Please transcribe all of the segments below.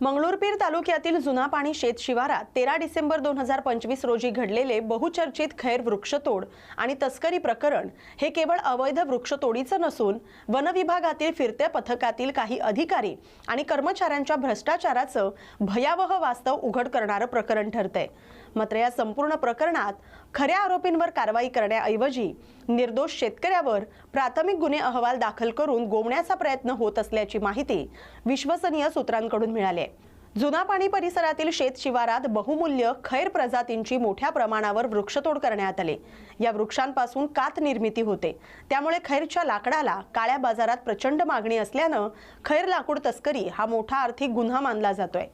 मंगळूरपीर तालुक्यातील जुना पाणी शेत शिवारात तेरा डिसेंबर दोन हजार पंचवीस रोजी घडलेले बहुचर्चित खैर वृक्षतोड आणि तस्करी प्रकरण हे केवळ अवैध वृक्षतोडीचं नसून वनविभागातील फिरत्या पथकातील काही अधिकारी आणि कर्मचाऱ्यांच्या भ्रष्टाचाराचं भयावह वास्तव उघड करणारं प्रकरण ठरतंय. मात्र या संपूर्ण प्रकरणात खऱ्या आरोपींवर कारवाई करण्याऐवजी निर्दोष शेतकऱ्यावर प्राथमिक गुन्हे अहवाल दाखल करून गोवण्याचा प्रयत्न होत असल्याची माहिती विश्वसनीय सूत्रांकडून मिळाली आहे. जुना पाणी परिसरातील शेत शिवारात बहुमूल्य खैर प्रजातींची मोठ्या प्रमाणावर वृक्षतोड करण्यात आले. या वृक्षांपासून कात निर्मिती होते. त्यामुळे खैरच्या लाकडाला काळ्या बाजारात प्रचंड मागणी असल्यानं खैर लाकूड तस्करी हा मोठा आर्थिक गुन्हा मानला जातोय.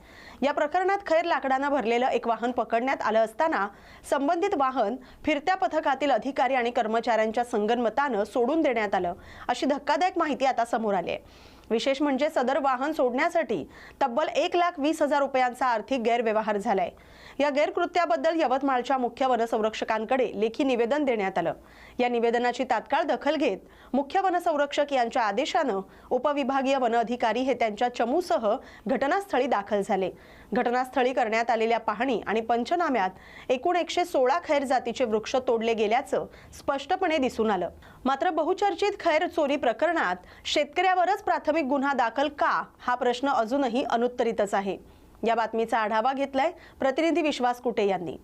या प्रकरणात खैर लाकडानं भरलेलं एक वाहन पकडण्यात आलं असताना संबंधित वाहन फिरत्या पथकातील अधिकारी आणि कर्मचाऱ्यांच्या संगनमतानं सोडून देण्यात आलं. अशी धक्कादायक माहिती आता समोर आली आहे. विशेष म्हणजे सदर वाहन सोडण्यासाठी तब्बल एक लाख वीस हजार रुपयांचा आर्थिक गैरव्यवहार झालाय. या गैरकृत्याबद्दल यवतमाळच्या मुख्य वनसंरक्षकांकडे लेखी निवेदन देण्यात आलं. या निवेदनाची तात्काळ दखल घेत मुख्य वनसंरक्षक यांच्या आदेशानं उपविभागीय वन अधिकारी हे त्यांच्या चमूसह घटनास्थळी दाखल झाले. घटनास्थळी करण्यात आलेल्या पाहणी आणि पंचनाम्यात एकूण एकशे सोळा खैर जातीचे वृक्ष तोडले गेल्याचं स्पष्टपणे दिसून आलं. मात्र बहुचर्चित खैर चोरी प्रकरणात शेतकऱ्यावरच प्राथमिक गुन्हा दाखल का हा प्रश्न अजूनही अनुत्तरितच आहे. या बातमीचा आढावा घेतलाय प्रतिनिधी विश्वास कुटे यांनी.